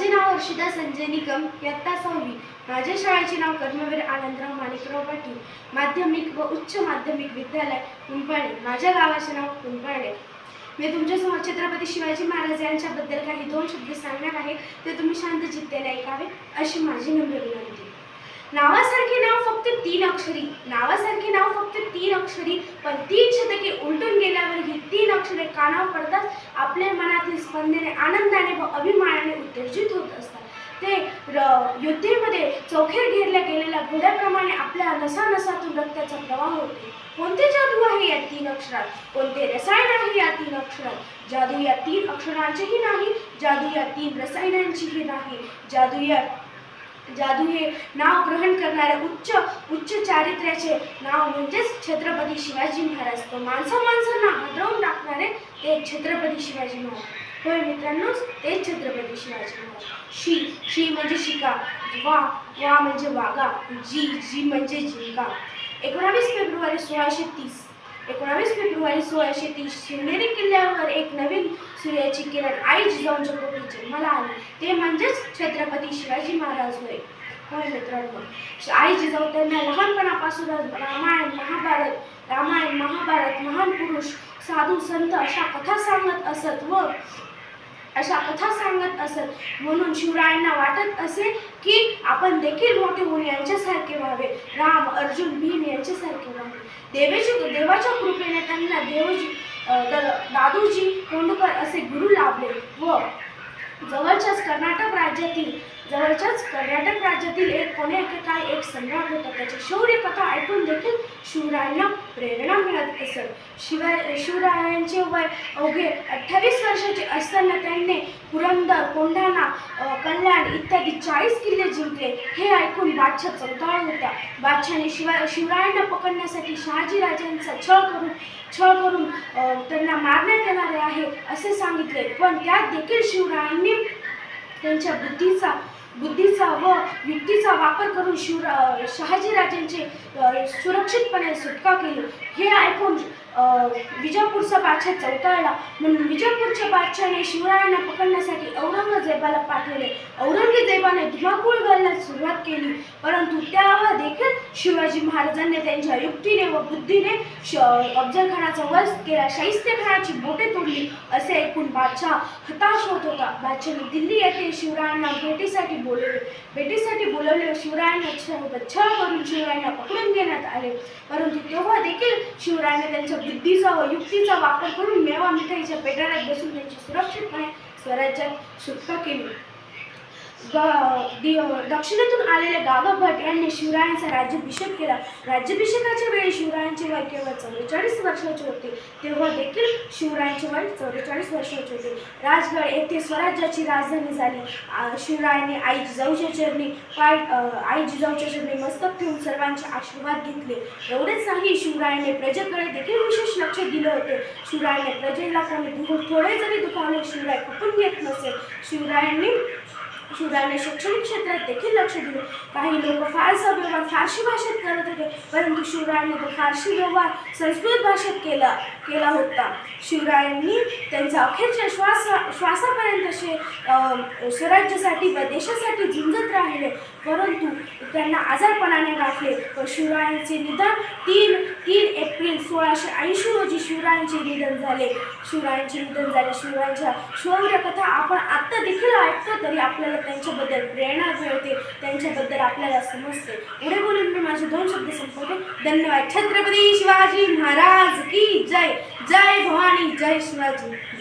माझे नाव हर्षिता संजय निकम इयत्ता सहावी. माझ्या शाळेचे नाव कर्मवीर आनंदराव माणिकराव पाटील. माध्यमिक व उच्च माध्यमिक विद्यालय कुंपाळे माझ्या गावाचे नाव कुंपाळे मी तुमच्यासमोर छत्रपती शिवाजी महाराज यांच्याबद्दल काही दोन शब्द सांगणार आहे. ते तुम्ही शांत चित्तेने ऐकावे अशी माझी नम्र विनंती. नावासारखे नाव फक्त तीन अक्षरी. नावासारखे नाव फक्त तीन अक्षरी. पण तीन शतके उलटून गेल्यावर ही तीन अक्षरे कानावर पडतात. आपल्या मनातील स्पंदने आनंदाने व अभिमानाने उत्तेजित होत असतात. ते र- युद्धेमध्ये चौखेर घेरल्या गेलेल्या घोड्याप्रमाणे आपल्या नसा नसातून रक्ताचा प्रवाह होते. कोणते जादू आहे या तीन अक्षरात? कोणते रसायन आहे या तीन अक्षरात? जादू या तीन अक्षरांचेही नाही जादू या तीन रसायनांचीही नाही जादू या जादू हे नाव ग्रहण करणारे उच्च उच्च चारित्र्याचे नाव म्हणजेच छत्रपती शिवाजी महाराज. तो माणसा माणसांना हादरवून टाकणारे ते छत्रपती शिवाजी महाराज. होय मित्रांनो ते छत्रपती शिवाजी महाराज. शी शी म्हणजे शिका वा वा म्हणजे वागा जी जी म्हणजे जिंका. एकोणावीस फेब्रुवारी सोळाशे तीस एकोणावीस फेब्रुवारी सोळाशे तीस शिवनेरी अंगावर एक नवीन सूर्याची किरण आई जिजाऊंच्या पोटी जन्माला आली. ते म्हणजेच छत्रपती शिवाजी महाराज होय. होय मित्रांनो. आई जिजाऊ त्यांना लहानपणापासूनच रामायण महाभारत रामायण महाभारत महान पुरुष साधू संत अशा कथा सांगत असत व अशा कथा सांगत असत. म्हणून शिवरायांना वाटत असे की आपण देखील मोठे होऊन यांच्यासारखे व्हावे. राम अर्जुन भीम यांच्यासारखे व्हावे. देवेची देवाच्या कृपेने त्यांना देवजी दादूजी कोंडकर असे गुरु लाभले व जवळच्याच कर्नाटक राज्यातील जवळच्याच कर्नाटक राज्यातील एक कोणे एकेकाळी एक सम्राट होता. त्याची शौर्य कथा ऐकून देखील शिवरायांना प्रेरणा मिळत असत शिवाय शिवरायांचे वय अवघे अठ्ठावीस वर्षाचे असताना त्यांनी पुरंदर कोंढाणा कल्याण इत्यादी चाळीस किल्ले जिंकले. हे ऐकून बादशाह चौताळ होता. बादशाने शिवा शिवरायांना पकडण्यासाठी शहाजी राजांचा छळ करून छळ करून त्यांना मारण्यात येणारे आहे असे सांगितले. पण त्यात देखील शिवरायांनी त्यांच्या बुद्धीचा बुद्धीचा व युक्तीचा वापर करून शिवरा शहाजीराजांचे सुरक्षितपणे सुटका केली. हे ऐकून विजापूरचा बादशाह चौताळला म्हणून विजापूरच्या बादशाने शिवरायांना पकडण्यासाठी औरंगजेबाला पाठवले. औरंगजेबाने धुमाकूळ घालण्यास सुरुवात केली. परंतु त्यावर देखील शिवाजी महाराजांनी त्यांच्या युक्तीने व बुद्धीने श अफजल खानाचा वध केला. शाहिस्ते खानाची बोटे तोडली असे ऐकून बादशाह हताश होत होता. बादशाने दिल्ली येथे शिवरायांना भेटीसाठी बोलवले. भेटीसाठी बोलवले व शिवरायांना छळ करून शिवरायांना पकडून घेण्यात आले. परंतु तेव्हा देखील शिवरायांना त्यांच्या बुद्धीचा व युक्तीचा वापर करून मेवा मिठाईच्या पेटाऱ्यात बसून त्यांची सुरक्षितपणे स्वराज्यात सुटका केली. दक्षिणेतून आलेले गागा भट यांनी शिवरायांचा राज्याभिषेक केला. राज्याभिषेकाच्या वेळी शिवरायांचे वय केवळ चव्वेचाळीस वर्षाचे होते. तेव्हा देखील शिवरायांचे वय चव्वेचाळीस वर्षाचे होते. राजगड येथे स्वराज्याची राजधानी झाली. आ, शिवरायांनी आई जिजाऊच्या चरणी पाय आई जिजाऊच्या चरणी मस्तक ठेवून सर्वांचे आशीर्वाद घेतले. एवढेच नाही शिवरायांनी प्रजेकडे देखील विशेष लक्ष दिले होते. शिवरायांनी प्रजेला कोणी थोडे जरी दुखावले शिवराय खपून घेत नसेल शिवरायांनी शिवरायाने शैक्षणिक क्षेत्रात देखील लक्ष दिले काही लोक फारसा व्यवहार फारशी भाषेत करत होते परंतु शिवरायांनी तो फारशी व्यवहार संस्कृत भाषेत केला केला होता शिवरायांनी त्यांच्या अखेरच्या श्वास श्वासापर्यंत शे स्वराज्यासाठी व देशासाठी झुंजत राहिले परंतु त्यांना आजारपणाने गाठले व शिवरायांचे निधन तीन तीन एप्रिल सोळाशे ऐंशी रोजी शिवरायांचे निधन झाले शिवरायांचे निधन झाले शिवरायांच्या शौर्य कथा आपण आत्ता देखील ऐकतो तरी आपल्याला आपल्याला त्यांच्याबद्दल प्रेरणा मिळते त्यांच्याबद्दल आपल्याला समजते. पुढे बोलून मी माझे दोन शब्द संपवतो. धन्यवाद. छत्रपती शिवाजी महाराज की जय. जय भवानी जय शिवाजी.